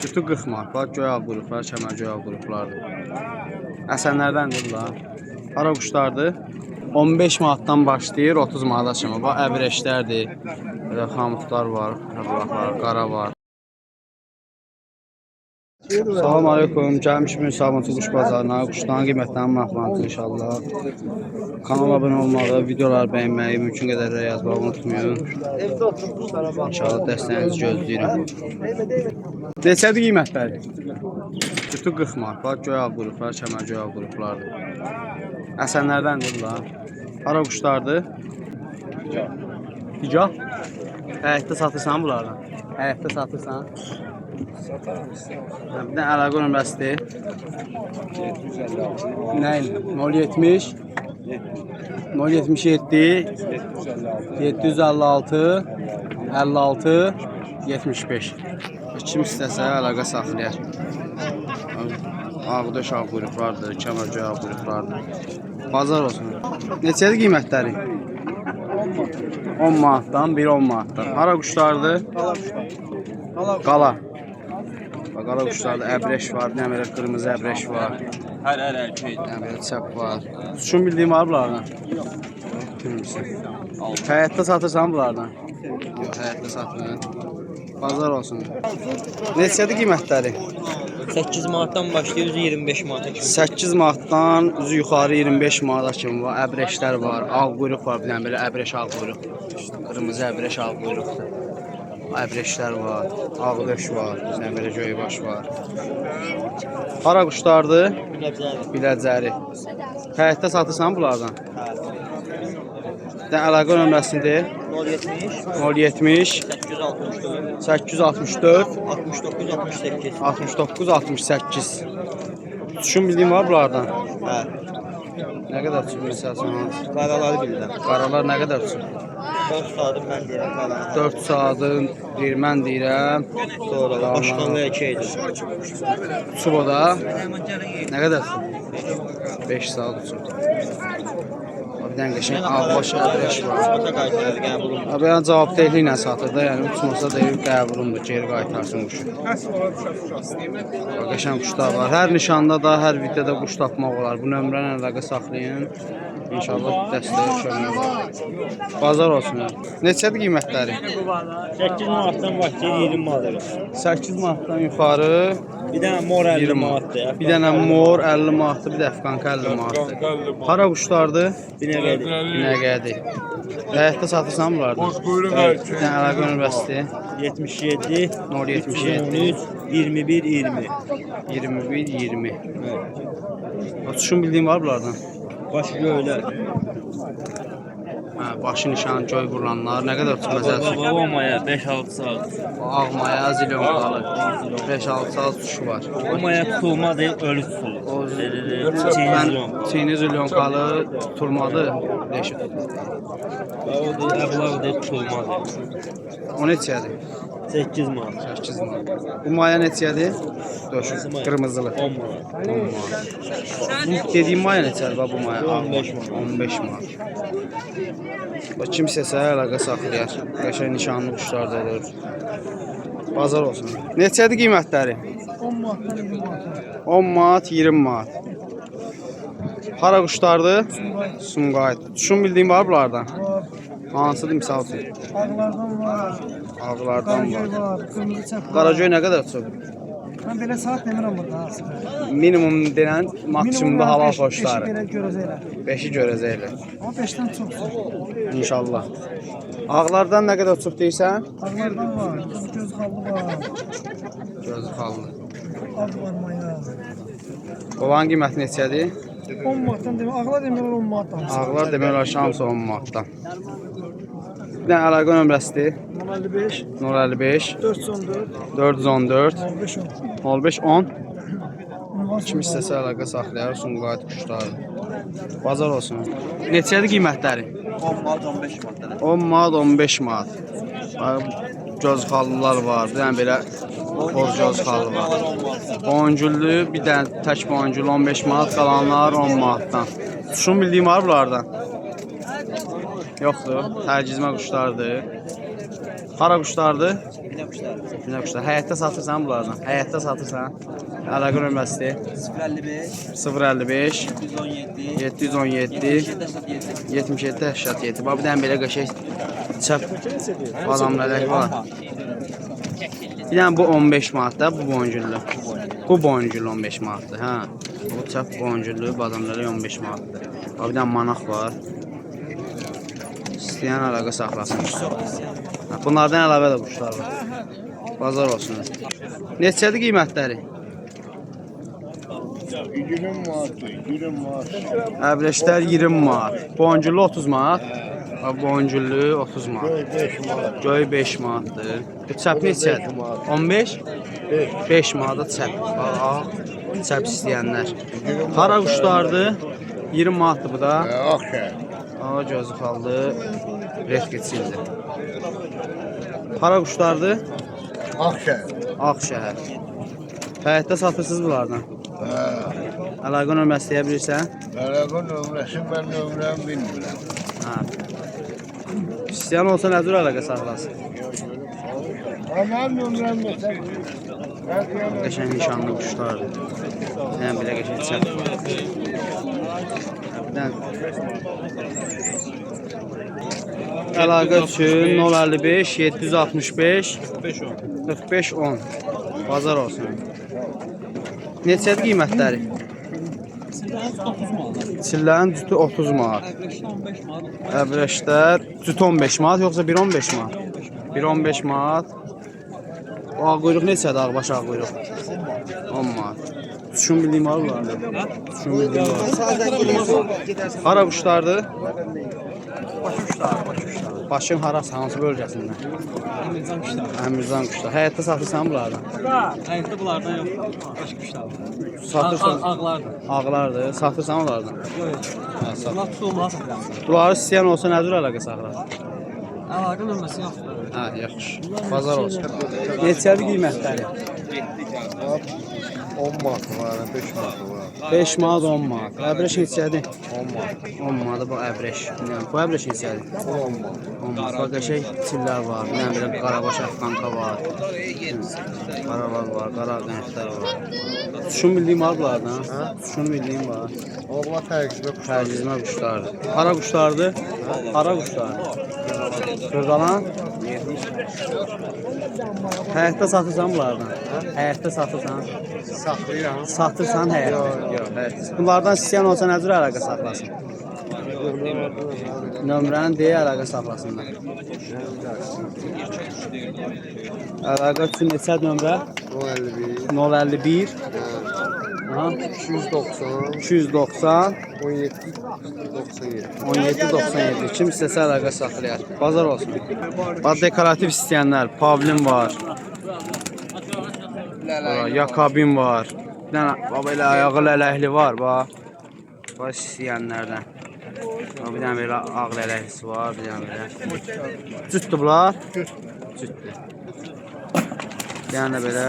Cütü 40 manat var. Göy al qruqlar, kəmər göy al qruqlardır. Əsənlərdəndir bunlar. Hara quşlardır? 15 manatdan başlayır 30 manata kimi. Bax əbrəşlərdir. Xamutlar var, qara var. Salam aleykum. Gəlmişik Sabunçu quş bazarına. Quşların qiymətlərini maraqlanırıq inşallah. Kanala abunə olmağı, videoları bəyənməyi, mümkün qədər də yazmağı unutmayın. İnşallah dəstəyinizi gözləyirəm. Neçədir qiymətləri? Cütü 40 manat. Bax göy al qruqlar, kəmər göy al qruqlardır. Əsənlərdəndir bunlar. Hara quşlardır? Hicab. Həyətdə satırsan bunlardan? Həyətdə satırsan? Bir də əlaqə nömrəsidir. Nə? 070 077 756 56 75 Kim istəsə əlaqə saxlayar. Ağdaş ağ quyruqlardır, kəmərcə ağ quyruqlardır. Bazar olsun. Neçədir qiymətləri? 10 manatdan, biri 10 manatdan. Hara quşlardır? Qala. Bax, Qala quşlarda əbrəş var, nə belə qırmızı əbrəş var. Hər hər erkək. Nə belə çəp var. Suçun bildiyim var bunlardan. Bilmirsən. Həyətdə satırsan bunlardan? Yox, həyətdə satmır. Bazar olsun. Neçədir qiymətləri? 8 manatdan başlayır 25 manata kimi. 8 manatdan üzü yuxarı 25 manata kimi var. Əbrəşlər var, ağ quyruq var, bir dənə belə əbrəş ağ quyruq. Qırmızı əbrəş ağ quyruqdur. Əbrəşlər var, ağdaş var, göybaş var. Hara quşlardır? Nəbzəli. Biləcəri. Həyətdə satırsan bunlardan? Də əlaqə nömrəsidir 070 070 864 864 69 68. 69 68. Düşün bildiyim var bunlardan. Hə. Nə qədər düşün bilirsən? Qaraları bilirəm. Qaralar nə qədər düşün? 4 saatım mən deyirəm qaraları. 4 saatın bir mən deyirəm. Da başqanlı erkəkdir. Suboda nə qədər düşün? 5 saat düşün. Dənə qəşəng ağbaş əbrəş var. Ata qaytarır qəbulum. Abi yəni cavabdehliklə satır da, yəni uçmasa deyir qəbulumdur, geri qaytarsın quşu. Qəşəng quşlar var. Hər nişanda da, hər videoda quş tapmaq olar. Bu nömrələ əlaqə saxlayın. İnşallah dəstəyə olar. Bazar olsun. Neçədir qiymətləri? 8 manatdan başlayır 20 manata. 8 manatdan yuxarı, Bir dənə mor 50 20 manatdır. Bir dənə mor 50 manatdır, bir də əfqanka 50 manatdır. Hara quşlardır? Binəqədir. Binəqədi. Həyətdə satırsan bunlardan? Bir dənə əlaqə nömrəsidir. 77 077 13 21 20. 21 20. Uçuşun bildiyim var bunlardan. Başı göylər. Hə, başı nişan göy vurulanlar nə qədər uçur məsələn? Baba maya 5-6 saat. Ağ maya, zilyon qalı. 5-6 saat uçuşu var. O maya tutulmadı, ölü tutulur. O Çiğnizlon. mən çini zilyon qalı tutulmadı. Leşi tutuldu. O da əblaq da tutulmadı. O neçədir? 8 manat. 8 manat. Bu maya neçədir? Döş, qırmızılı. 10 manat. 10 manat. Bu dediyim maya neçədir bax bu maya? 15 manat. 15 manat. Bax kimsəsə əlaqə saxlayar. Qəşəng nişanlı quşlar da olur. Bazar olsun. Neçədir qiymətləri? 10 manat, 20 manat. Hara quşlardır? Sumqayıt. Düşün bildiyim var bunlardan? Hansıdır misal üçün? Ağlardan var, Ağlardan var. Qaragöy var. Qaragöy nə qədər çıxır? Mən belə saat demirəm burada. hansı. Minimum denən maksimumda beşi xoşları. belə görəcəklər. 5-i görəcəklər. Amma 5-dən çoxdur. İnşallah. Ağlardan nə qədər çox deyirsən? Ağlardan var, göz xallı var, Gözü xallı. ağ var maya. Olan qiyməti neçədir? 10 manatdan demir, ağlar demirlər 10 manatdan. Ağlar demək olar şans 10 manatdan. Bir dənə əlaqə nömrəsidir. 55, 055 414, 414 15 10. 05 10 Ünvan Kim istəsə əlaqə saxlayar, Sumqayıt quşları. Bazar olsun. Neçədir qiymətləri? 10 manat 15 manat. 10 manat, 15 manat. Bax, Göz xallılar var. Bir dənə belə hor göz xallı var. Boncüllü, bir dənə tək boncul 15 manat, qalanlar 10 manatdan. Şun bildiyim var bunlardan. Yoxdur. Tərcizmə quşlardır. Hara quşlardır? Bilə quşlar. Günə quşlar. Həyətdə satırsan bunlardan? Həyətdə satırsan? Əlaqə nömrəsi 055 055 117 717 77 77 87. Bax bir dənə belə qəşəng çəp adamlar var. Bir dənə bu 15 manatdır, bu boncuklu. Bu boncuklu 15 manatdır, hə. Bu çəp boncuklu, bu adamlara 15 manatdır. Bax bir dənə manaq var. İstəyən əlaqə saxlasın. Bunlardan əlavə də quşlar var. Bazar olsun. Neçədir qiymətləri? 20 manat, 20 manat. Əbrəşlər 20 manat. Boncuklu 30 manat. Ha, Boncuklu 30 manat. 5 manat. Göy 5 manatdır. Bu çəp neçədir? 15? 5 manata çəp. Çəp istəyənlər. Hara quşlardır? 20 manatdır bu da. Akşehir. Aa gözü qaldı. Red keçildi. Hara quşlardır? Akşehir. Ağşəhər. Həyətdə satırsınız bunlardan. Əlaqə nömrəsi deyə bilirsən? Araba nömrəsi ben nömrəmi bilmirəm. Hə. İstəyən olsa nə cür əlaqə saxlasın? Qəşəng nişanlı quşlardır. Yəni belə qəşəng çəp. Birdən Əlaqə üçün 055 765 45 10 Bazar olsun. Neçədir qiymətləri? Çillərin cütü 30 manat. Əbrəşlər cütü 15 manat yoxsa 1.15 manat? 1.15 manat. O ağ quyruq neçədir ağbaş ağ quyruq? 10 manat. Düşün bildiyim var mı? Düşün bildiyim var. Hara quşlardır? Başı quşlar, başı quşlar. Başın harası, hansı bölgəsində? Əmircan quşlar. Əmircan quşlar. Həyətdə satırsan bunlardan? Həyətdə bunlardan yox. Başqa quşlar var. Satırsan. Ağ- Ağlardır. Ağlardır. Satırsan onlardan? Yox. Bunlar tutulmaz. Bunları istəyən olsa nə cür əlaqə saxlar? Əlaqə nömrəsi yoxdur. Hə, yaxşı. Bazar olsun. Neçədir qiymətləri? 10 manat var, 5 manat var. 5 manat 10 manat. Əbrəş neçədir? 10 manat. 10 manat bu əbrəş. Yəni bu əbrəş neçədir? 10 manat. 10 manat. Bax qəşəng tillər var. Nə bilim qarabaş afqanka var. Qaralar var, qara qəndlər var. Düşün bildiyim var bunlardan. Hə? Düşün bildiyim var. Allah tərkibə quş. Tərcizmə quşlardır. Hara quşlardır? Hara quşlardır? Qırqalan? Həyətdə satırsan bunlardan? Həyətdə satırsan? Saxlayıram. Satırsan həyətdə? Yox, həyətdə. Bunlardan istəyən olsa nə cür əlaqə saxlasın? Nömrəni deyə əlaqə saxlasınlar. Əlaqə üçün neçə nömrə? 51, 051 Aha, 290, 290 17, 97. 17 97 kim istəsə əlaqə saxlayar. Bazar olsun. Bax dekorativ istəyənlər, pavlin var. Bura, Yakabin var. Bir dənə bax belə ayağı lələkli var, bax. Bax istəyənlərdən. Bir dənə belə ağ lələklisi var, bir dənə belə. Cütdür bunlar? Cütdür. Bir dənə də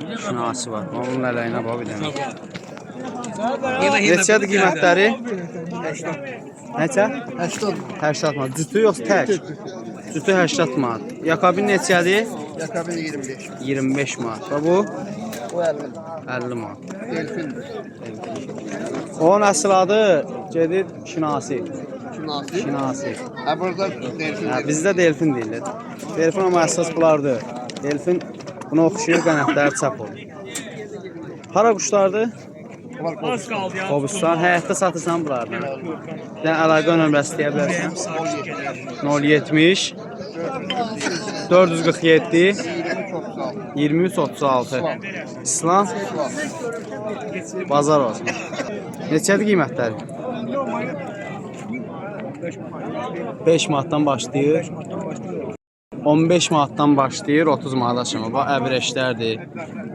belə şinası var. Bax bunun lələyinə bax bir dənə. Neçədir qiymətləri? Neçə? 80 80 manat. Cütü yoxsa tək? Cütü 80 manat. Yakabin neçədir? Yakabı 25. 25 manat. Və bu O 50. 50 manat. Delfindir. Onun əsl adı gedir Şinasi. Şinasi. Şinasi. Ha burada delfin. Hə, bizdə delfin deyilir. Delfin amma əsas bunlardır. Delfin buna oxşayır, qanadları çap olur. Hara quşlardır? Qobustan. Həyətdə satırsan bunlardan. Dənə əlaqə nömrəsi deyə bilərsən. 070 447 23 36 İslam Bazar olsun. Neçədir qiymətləri? 5 manatdan başlayır. 15 manatdan başlayır 30 manata kimi. Bax əbrəşlərdir.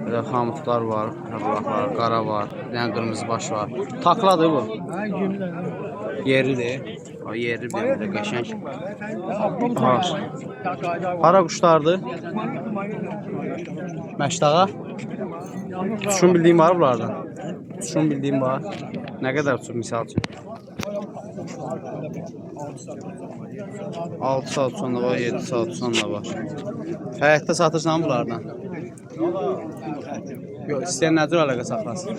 Belə xamutlar var, əblaq var, qara var, dənə qırmızı baş var. Takladır bu. Yerlidir. O yerli bir belə qəşəng. Var. Hara quşlardır? Məşdağa? Uçun bildiyim var bunlardan. Uçun bildiyim var. Nə qədər uçun misal üçün? 6 saat sonra var, 7 saat sonra var. Həyətdə satırsan bunlardan? Yox, istəyən nədir əlaqə saxlasın?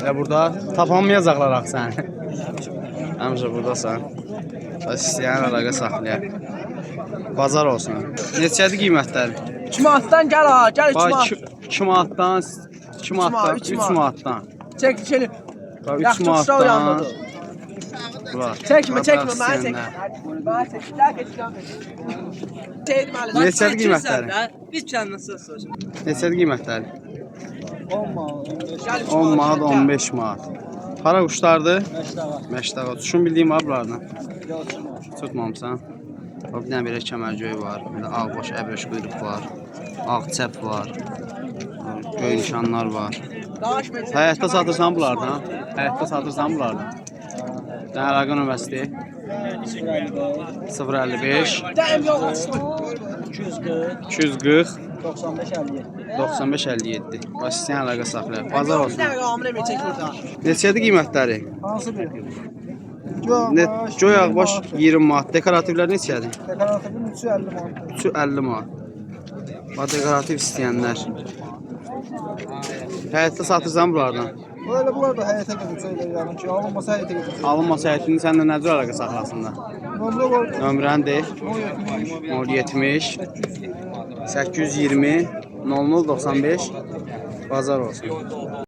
Elə burada tapanmayacaqlar axı səni. Həmişə burdasan. İstəyən əlaqə saxlayar. Bazar olsun. Neçədir qiymətləri? 2 manatdan gəl ha, gəl 2 Bax manat. 2 manatdan 2 manatdan, üç 3 manat. manatdan. Çək çək. Bax 3 Yaxşı uşaq manatdan. Var. Çəkmə, Bax, çəkmə, mənə çək. istəyənlər. Mənə çək. Gəl keçəcəm. Çək deməli. Neçədir qiymətləri? Biz kəndən söz soruşuq. Neçədir qiymətləri? 10 manat. 10 manat, 15 manat. Hara quşlardır? Məşdağa. Tuşun bildiyim var bunlardan. Tutmamısan. Bax bir dənə belə kəmərgöy var. Belə ağbaş, əbrəş quyruq var. Ağ çəp var. Göy nişanlar var. Həyətdə satırsan bunlardan? Həyətdə satırsan bunlardan? Dən əlaqə nömrəsidir? 055 Dəyim yox. 240 95 57. Baş istəyən əlaqə saxlayır. Bazar olsun. dənə qamına mə çək burada. Neçədir qiymətləri? Hansı bir? Ne, göy ağbaş 20 manat. Dekorativlər neçədir? Dekoratifin 350 manat. 350 manat. Bax dekorativ istəyənlər. Həyətdə satırsan bunlardan. Böyle bunlar da həyətə gedəcəklər yəni ki, alınmasa həyətə gedəcək. Alınmasa həyətini səndən nədir əlaqə saxlasınlar? Nömrə var. Nömrəni de. 070 070 820 0095 Bazar olsun.